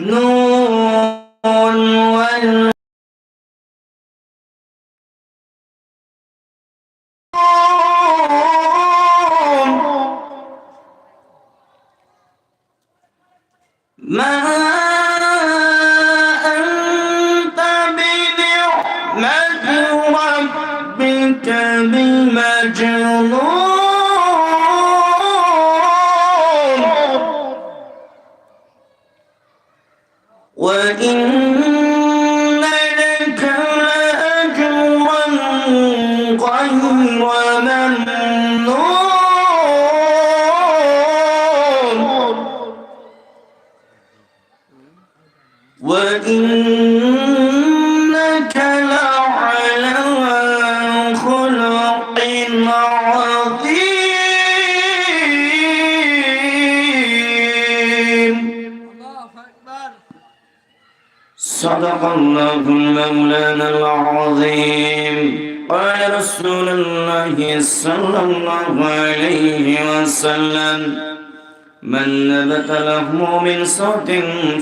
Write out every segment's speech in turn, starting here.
No. إن صدق الله مولانا العظيم. قال رسول الله صلى الله عليه وسلم من نبت له من صوت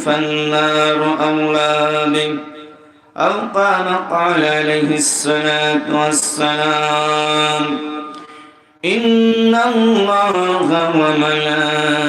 فالنار أولى به. أو قال قال عليه الصلاة والسلام إن الله وملائكته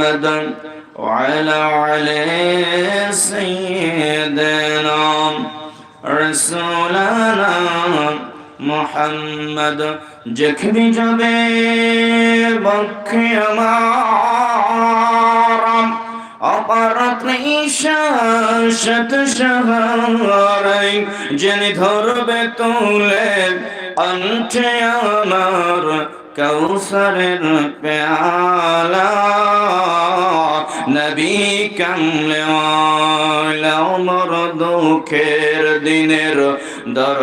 محمد وعلى علي سيدنا رسولنا محمد جكبي جبي بكي ما অপারত শত সহারাই জেনে ধরবে তুলে অঞ্চে আমার কৌসরের পেয়ালা। নবী কামলে মর দুঃখের দিনের দর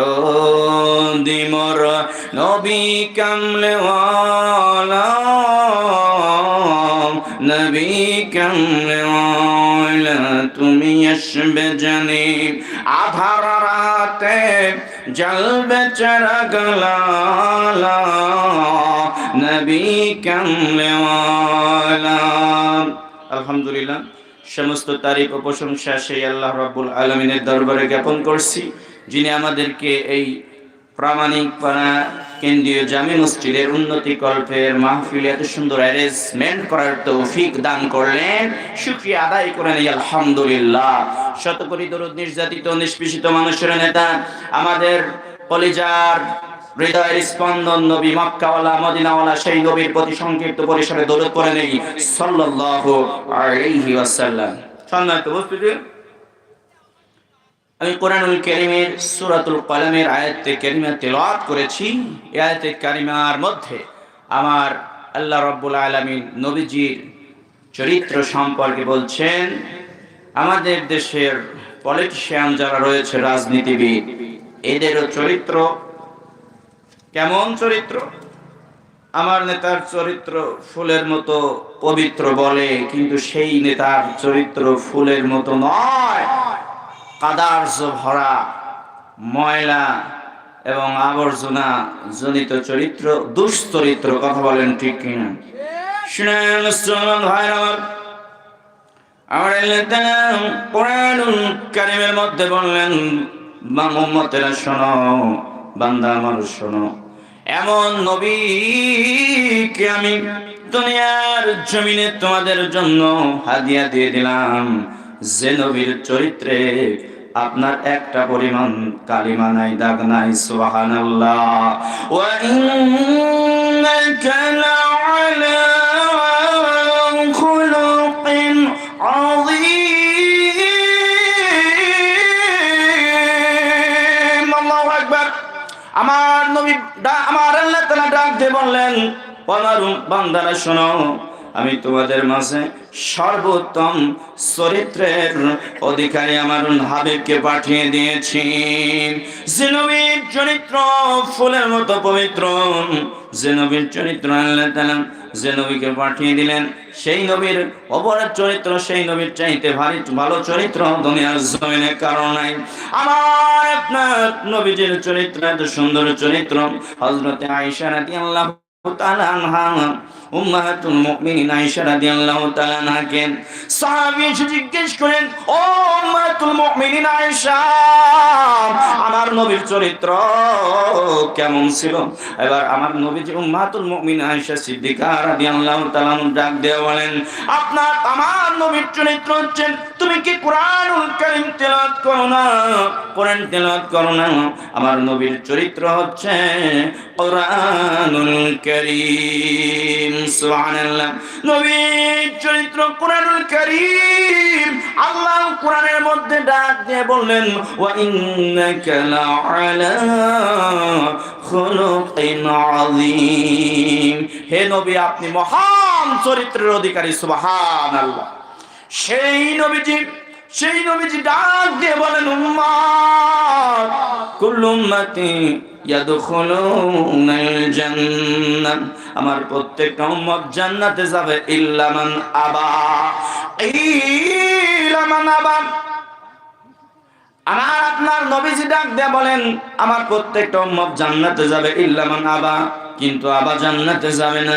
দিমর নবী কামলে আলহামদুলিল্লাহ, সমস্ত তারিখ ও প্রশংসা সেই আল্লাহ রাব্বুল আলমিনের দরবারে জ্ঞাপন করছি, যিনি আমাদেরকে এই প্রামাণিক পাড়া কেন্দ্রীয় জামি মসজিদের উন্নতি কল্পের মাহফিল এত সুন্দর অ্যারেঞ্জমেন্ট করার তৌফিক দান করলেন। শুক্রিয়া আদায় করেন এই আলহামদুলিল্লাহ। শতকরি দরুদ নির্যাতিত, নিষ্পেষিত মানুষের নেতা, আমাদের কলিজার হৃদয়ের স্পন্দন নবী মক্কাওয়ালা, মদিনাওয়ালা, সেই নবীর প্রতি সংক্ষিপ্ত পরিসরে দরুদ করে নেই, সাল্লাল্লাহু আলাইহি ওয়াসাল্লাম। সম্মানিত উপস্থিতি আমি কোরআনুল কারীমের সূরাতুল কলামের আয়াতে কারিমা তেলাওয়াত করেছি। এই আয়াতে কারিমার মধ্যে আমার আল্লাহ রাব্বুল আলামিন নবীজির চরিত্র সম্পর্কে বলছেন, আমাদের দেশের পলিটিশিয়ান যারা রয়েছে, রাজনীতিবিদ, এদেরও চরিত্র কেমন চরিত্র? আমার নেতার চরিত্র ফুলের মতো পবিত্র বলে, কিন্তু সেই নেতার চরিত্র ফুলের মতো নয়। কাদার্য ভরা ময়লা এবং আবর্জনা জনিত চরিত্র, দুশ্চরিত্র কথা বলেন ঠিক কিনা? শুনেন মুসলমান ভাইরা আমার আমার কারিমের মধ্যে বললেন বা মোহাম্মতেরা শোনো, বান্দা মানুষ শোনো, এমন নবীকে আমি দুনিয়ার জমিনে তোমাদের জন্য হাদিয়া দিয়ে দিলাম। যে নবীর চরিত্রে আপনার একটা পরিমাণ কালিমা নাই, দাগ নাই, সুবহানাল্লাহ। ওয়া আমার নবী আমার আল্লাহ ডাক দিয়ে বললেন বান্দারা শোনো আমি তোমাদের মাঝে সর্বোত্তম চরিত্রের অধিকারী আমার হাবিবকে পাঠিয়ে দিয়েছি। যে নবীর চরিত্র ফুলের মতো পবিত্র। যে নবীর চরিত্র আল্লাহ যে নবীকে পাঠিয়ে দিলেন। সেই নবীর অপরাধ চরিত্র, সেই নবীর চাইতে ভারী, ভালো চরিত্র দুনিয়ার জমিনে কারণ নাই। আমার আপনার নবীজির চরিত্র, এত সুন্দর চরিত্র। হজরতে তাআলা আনহা উম্মাহাতুল উম্মাহাতুল আমার নবীর চরিত্র কেমন ছিল? এবার আমার নবীজি উম্মাহাতুল মুমিনিন আয়েশা সিদ্দিকা রাদিয়াল্লাহু তাআলা ডাক দিয়ে বলেন, আপনার, আমার নবীর চরিত্র হচ্ছে, তুমি কি কোরআনুল কারীম তেলাওয়াত করো না? কোরআন তেলাওয়াত করো না। আমার নবীর চরিত্র হচ্ছে কোরআনুল কারীম নবীর চরিত্র কোরআনুল কারীম। আল্লাহ কোরআনের মধ্যে ডাক দিয়ে বললেন হে নবী, আপনি মহান চরিত্রের অধিকারী, সুবহানাল্লাহ। সেই নবীজি সেই নবীজি ডাক দিয়ে বলেন উম্মাত আমার প্রত্যেকটা উম্মত জান্নাতে যাবে ইল্লা মান আবা। ইল্লা মান আবা। আমার আপনার নবীজি ডাক দিয়ে বলেন, আমার প্রত্যেকটা উম্মত জান্নাতে যাবে ইল্লা মান আবা, কিন্তু আবা জান্নাতে যাবে না।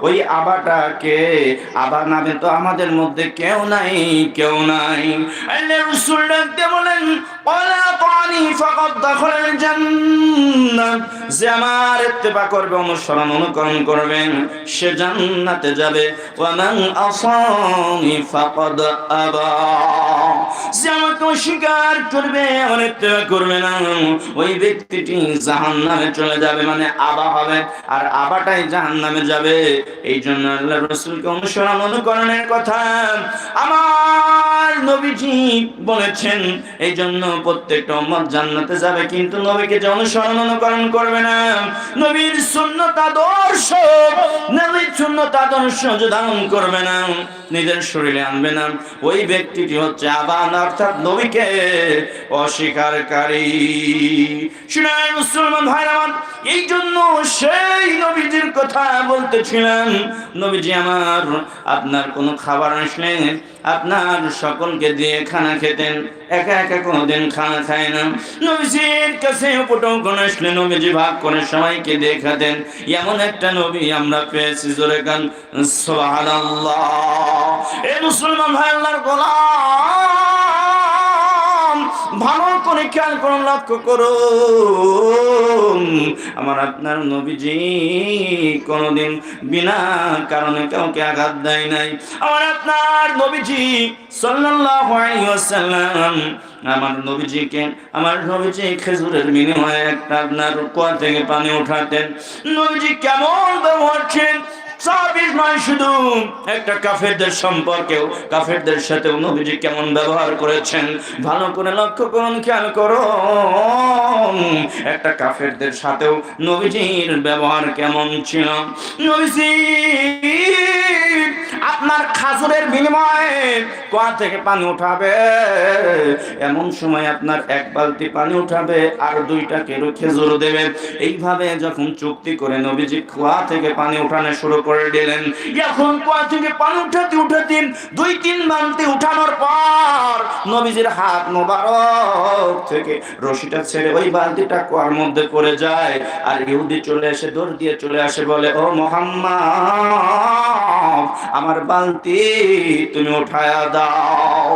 ওই আবাটাকে আবা নামে তো আমাদের মধ্যে কেউ নাই কেউ নাই। বলেন করবে, অনুসরণ যাবে। ওয়া আসানি, ফাকাদ আবা। যে আমাকে করবে আমার করবে না। ওই ব্যক্তিটি জাহান্নামে চলে যাবে মানে আবা হবে। আর আবাটাই জাহান্নামে যাবে। এই জন্য আল্লাহ রসুলকে অনুসরণ অনুকরণের কথা আমার নবীজি বলেছেন এই জন্য প্রত্যেকটা উম্মত জান্নাতে যাবে, কিন্তু নবীকে যে অনুসরণ অনুকরণ করবে না, নবীর সুন্নত আদর্শ, নবীর সুন্নত আদর্শ ধারণ করবে না, নিজের শরীরে আনবে না, ওই ব্যক্তিটি হচ্ছে আবান, অর্থাৎ নবীকে অস্বীকারী। শুনায় মুসলমান ভাই আমার এই জন্য সেই নবীজির কথা বলতেছিলাম। নবীজি আমার, আপনার কোনো খাবার আসলে আপনার সকলকে দিয়ে খানা খেতেন। একা একা কোনোদিন খানা খায় না। নবীজির কাছে উপটৌকন আসলে নবীজি ভাগ করে সবাইকে দিয়ে খাতেন। এমন একটা নবী আমরা পেয়েছি, জোরে গান, সুবহানাল্লাহ। এ মুসলমান ভাই, আল্লাহর গোলাম। ভালো করে খেয়াল করুন, লক্ষ্য করুন। আমার আপনার নবীজি কোনোদিন বিনা কারণে কাউকে আঘাত দেয় নাই। আমার আপনার নবীজি সাল্লাল্লাহু আলাইহি ওয়াসাল্লাম, আমার নবীজিকে, আমার নবীজি খেজুরের বিনিময়ে একটা আপনার কুয়া থেকে পানি উঠাতেন। নবীজি কেমন ব্যবহার ছিলেন? একটা কাফেরদের সম্পর্কেও, কাফেরদের সাথে নবীজি কেমন ব্যবহার করেছেন? ভালো করে লক্ষ্য করুন, খেয়াল করো একটা কাফেরদের সাথেও নবীজির ব্যবহার কেমন ছিল? নবীজি আপনার খাজুরের বিনিময়ে কোয়া থেকে পানি উঠাবে। এমন সময় আপনার এক বালতি পানি উঠাবে আর দুইটা কেরো খেজুর দেবে। এইভাবে যখন চুক্তি করে নবীজি কুয়া থেকে পানি উঠানো শুরু করে দিলেন। এখন কুয়া থেকে পানি উঠাতে উঠাতে দুই তিন বালতি উঠানোর পর নবীজির হাত মোবারক থেকে রশিটা ছেড়ে ওই বালতিটা কুয়ার মধ্যে পড়ে যায়। আর ইহুদি চলে এসে দৌড় দিয়ে চলে আসে বলে, ও মোহাম্মদ! আমার বালতি তুমি উঠায়া দাও।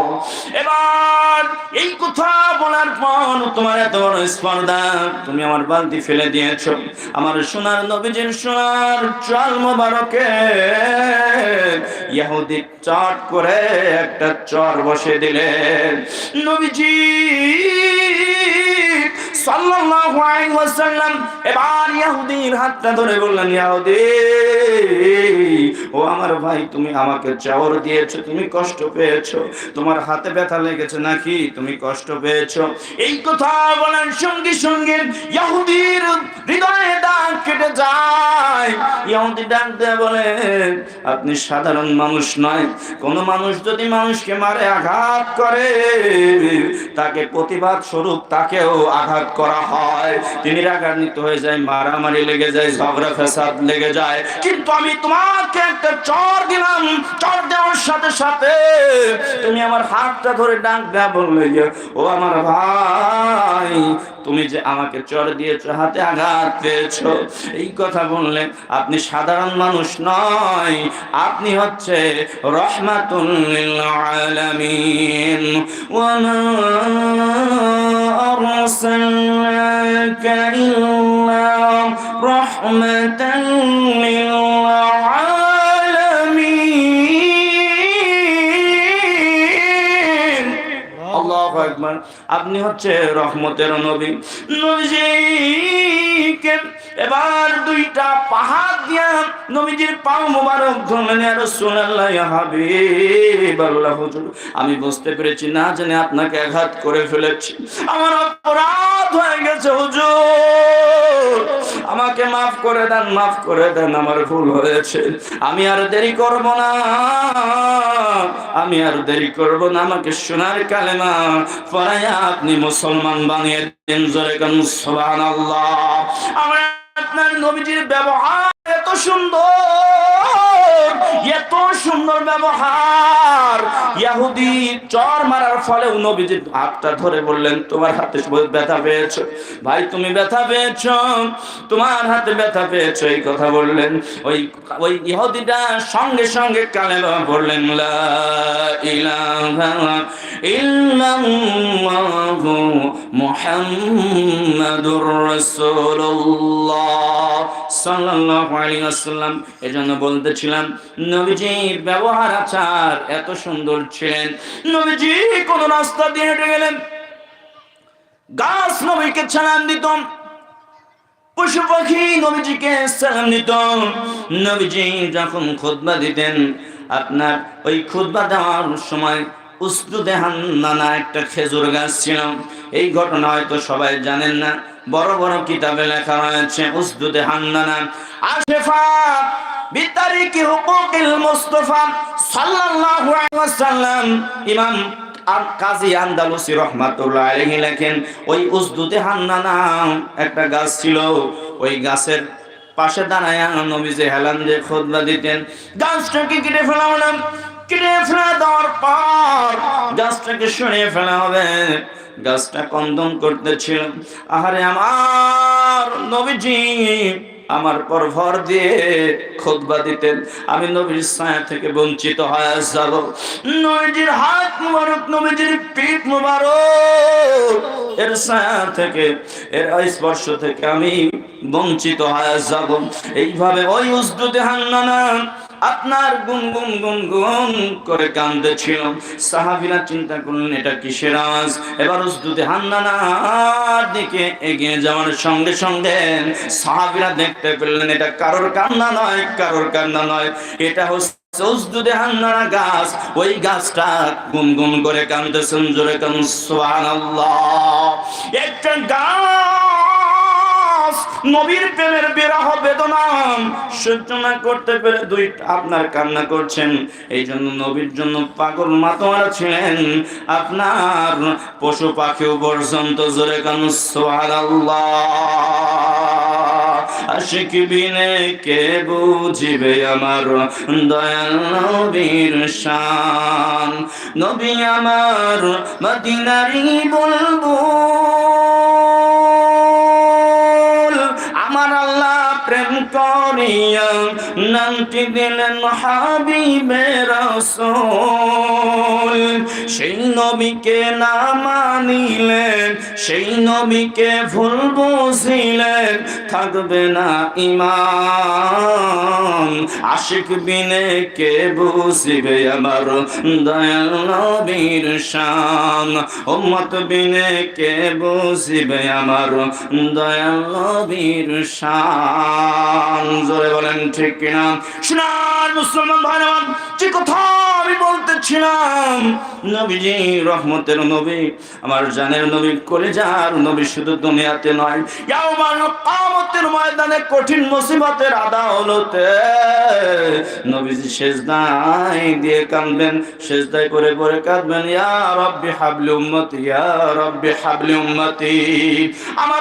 এবার এই কথা বলার পর তোমার এত বড় স্পর্ধা, তুমি আমার বালতি ফেলে দিয়েছ। আমার সোনার নবীজির সোনার চাল মোবারকে ইহুদি চট করে একটা চর বসে দিলেন নবীজি সাল্লাল্লাহু আলাইহি ওয়াসাল্লাম এবার ইহুদির হাতটা ধরে বললেন ইহুদি ও আমার ভাই, তুমি আমাকে চাওয়ার দিয়েছ, তুমি কষ্ট পেয়েছ, তোমার হাতে ব্যথা লেগেছে নাকি? তুমি কষ্ট পেয়েছ? এই কথা বলার সঙ্গে সঙ্গে ইহুদির হৃদয়ে দাগ কেটে যায়। ইহুদি ডাক দেয়া বলে, আপনি সাধারণ মানুষ নয়। কোন মানুষ যদি মানুষকে মারে আঘাত করে, তাকে প্রতিবাদ স্বরূপ তাকেও আঘাত করা হয়। তিনি রাগান্বিত হয়ে যায়, মারামারি লেগে যায়, ঝগড়া ফেসাদ লেগে যায়। কিন্তু আমি তোমাকে একটা চর দিলাম, চর দেওয়ার সাথে সাথে তুমি আমার হাতটা ধরে ডাক দেয়া বললে ও আমার ভাই তুমি যে আমাকে চর দিয়েছ, হাতে আঘাত পেয়েছ, এই কথা বললে আপনি সাধারণ মানুষ নয়, আপনি হচ্ছে রহমাতুল্লিল আলামিন। ওয়া মা আরসালনাকা ইল্লা রাহমাতাল লিল আপনি হচ্ছে রহমতের নবী। নবীজিকে এবার দুইটা পাহাড় দিয়া নবীজির পাও মোবারক ধরলেন আর সোনাল্লাহ হাবিব আল্লাহ হুজুর, আমি বুঝতে পেরেছি না জানি আপনাকে আঘাত করে ফেলেছি। আমার অপরাধ হয়ে গেছে, হুজুর। আমাকে মাফ করে দেন, মাফ করে দেন, আমার ভুল হয়েছে। আমি আর দেরি করব না। আমি আর দেরি করব না। আমাকে সোনার কালেমা পড়াইয়া আপনি মুসলমান বানিয়ে দিন, জোরে গান সুবহানাল্লাহ। আমরা আপনার নবীজির ব্যবহার এত সুন্দর এত সুন্দর ব্যবহার। ইহুদি চর মারার ফলে নবীজির হাতটা ধরে বললেন, তোমার হাতে ব্যথা পেয়েছ। ভাই, তুমি ব্যথা পেয়েছ। তোমার হাতে ব্যথা পেয়েছ। এই কথা বললেন। ওই ওই ইহুদিটা সঙ্গে সঙ্গে কালে বললেন লা ইলাহা ইল্লাল্লাহু মুহাম্মাদুর রাসূলুল্লাহ সাল্লাল্লাহু আলাইহি ওয়াসাল্লাম। এজন্য বলতেছিলাম, নবীজির ব্যবহার আচার এত সুন্দর ছিলেন। নবীজি কোন রাস্তা দিয়ে হেঁটে গেলেন। গাছ নবীকে সালাম দিত। পশু পাখি নবীজিকে সালাম দিত। নবীজি যখন খুতবা দিতেন, আপনার ওই খুতবা দেওয়ার সময় উস্তুদে হান্নানা একটা খেজুর গাছ ছিল। এই ঘটনা হয়তো সবাই জানেন না। বড় বড় কিতাবে লেখা হয়েছে উসদুদে হান্নানা আশেফা বিতারিকি হুকুকিল মুস্তাফা সাল্লাল্লাহু আলাইহি ওয়াসাল্লাম ইমাম আর কাজী আন্দালুসি রহমাতুল্লাহ আলাইহি লেখেন, ওই উসদুদে হান্নানা একটা গাছ ছিল। ওই গাছের পাশে দাঁড়ায় নবী হেলান যে খুতবা দিতেন। গাছটাকে কেটে ফেলাও না। কেটে ফেলা দেওয়ার পর গাছটাকে সরিয়ে ফেলা হবে। গাছটা কন্দন করতেছিল। আহারে আমার নবীজি আমার পর ভর দিয়ে খোদবা দিতেন। আমি নবীর ছায়া থেকে বঞ্চিত হয়ে যাব। নবীজির হাত মুবারক, নবীজির পিঠ মুবারক, এর ছায়া থেকে, এর স্পর্শ থেকে আমি বঞ্চিত হয়ে যাব। এইভাবে ওই উসদুদে হান্নানা আপনার গুন গুন গুন গুন করে কান্দছিল। সাহাবিরা চিন্তা করলেন, এটা কিসের আওয়াজ? এবার উসদুদে হান্নানার দিকে এগিয়ে যাওয়ার সঙ্গে সঙ্গে সাহাবিরা দেখতে পেলেন, এটা কারোর কান্না নয়, কারোর কান্না নয়। এটা হচ্ছে গাছ। ওই গাছটা গুনগুন করে কান্দতেছেন জোরে কান সুবহানাল্লাহ। একটা গাছ নবীর প্রেমের বিরহ বেদনা সহ্য না করতে পেরে দুই আপনার কান্না করছেন। এই জন্য নবীর জন্য পাগল মাতোয়ারা ছিলেন। আপনার পশু পাখিও পর্যন্ত জোরে কান বিনে কে বুঝিবে আমার দয়াল নবীর শান? নবী আমার মদিনারি বলব আমার আল্লাহ প্রেম করিয়া নামটি দিলেন হাবিবে রসুল। সেই নবীকে না মানিলেন সেই নবীকে ভুল বুঝিলেন, থাকবে না ইমান। আশিক বিনে কে বুঝিবে আমার দয়াল নবীর শান। উম্মত বিনে কে বুঝিবে আমার দয়াল নবীর শান। জোরে বলেন ঠিক কিনা? শোনার মুসলমান ভাই যে কথা আমি বলতেছিলাম, নবীজি, রহমতের নবী, আমার জানের নবী করে যার নবী শুধু দুনিয়াতে নয় কিয়ামতের ময়দানে কঠিন মুসিবতের আদালতে নবীজি সেজদায় দিয়ে কাঁদবেন, সেজদায় করে করে কাঁদবেন, ইয়া রব্বি হাবলি উম্মতি, ইয়া রব্বি হাবলি উম্মতি। আমার